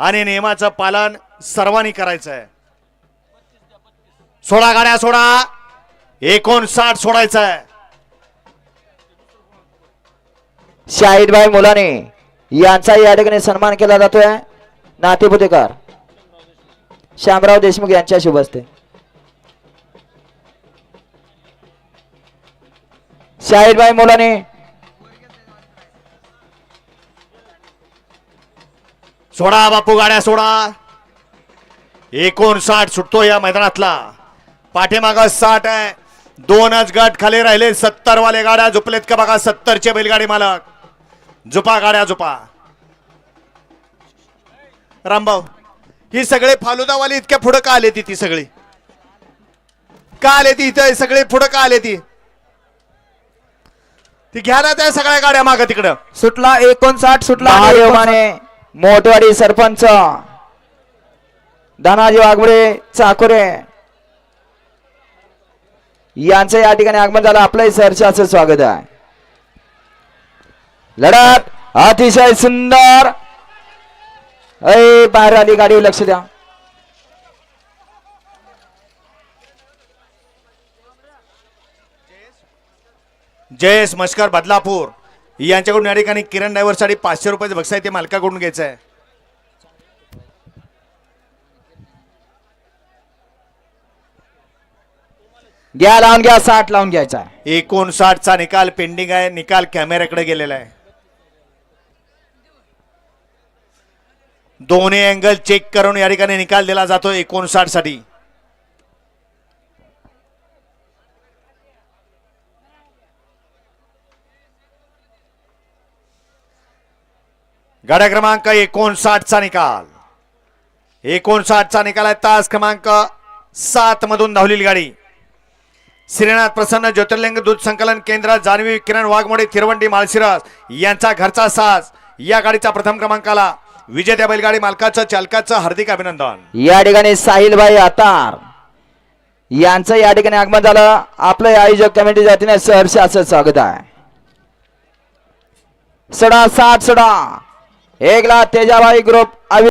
आणि नियमाचं पालन सर्वांनी करायचं आहे सोळा गाड्या सोडा. एकोणसाठ सोडायचं आहे शाहिदभाई मुलाने यांचा या ठिकाणी सन्मान केला जातोय. नातेपुतेकर श्यामराव देशमुख यांच्या शुभ असते शाहिदभाई मुलाने सोडा बापू गाड्या सोडा. एकोणसाठ सुटतो या मैदानातला. पाठीमाग साठ आहे. दोनच गट खाली राहिले. सत्तर वाले गाड्या झुपलेत का बघा? सत्तरचे बैलगाडी मालक. झुपा गाड्या झुपा. रामभाऊ ही सगळे फालुदावाली इतक्या पुढं का आले ती ती सगळी? का आले ती इथं? सगळे पुढं का आले ती ती घ्या ना त्या सगळ्या गाड्या माग तिकडं. सुटला एकोणसाठ सुटला. मोठवाडी सरपंच धनाजी वाघबडे चाकुरे. यांचं या ठिकाणी आगमन झालं. आपलंही सरशाचं स्वागत आहे. लढत अतिशय सुंदर. अय बाहेर आली गाडी लक्ष द्या. जयेश मस्कर बदलापूर. यांच्याकडून या ठिकाणी किरण ड्रायव्हरसाठी पाचशे रुपयाचं बक्षीस ते मालकाकडून घ्यायचं आहे. घ्या लावून घ्या साठ लावून घ्यायचा आहे. एकोणसाठचा निकाल पेंडिंग आहे निकाल कॅमेऱ्याकडे गेलेला आहे. दोन्ही अँगल चेक करून या ठिकाणी निकाल दिला जातो एकोणसाठसाठी गाड्या क्रमांक एकोणसाठचा निकाल. एकोणसाठचा निकाल आहे. तास क्रमांक सात मधून धावलेली गाडी. श्रीनाथ प्रसन्न ज्योतिर्लिंग दूध संकलन केंद्र जान्हवी किरण वाघमोडे थिरवंडी माळशिरस यांचा घरचा सास या गाडीचा प्रथम क्रमांकाला विजेत्या बैलगाडी मालकाचं चालकाचं हार्दिक अभिनंदन. या ठिकाणी साहिलभाई आतार यांचं या ठिकाणी आगमन झालं. आपलं आयोजक कमिटी जातीने सहर्ष असं स्वागत आहे. सडा साठ सडा. एकला तेजाबाई ग्रुप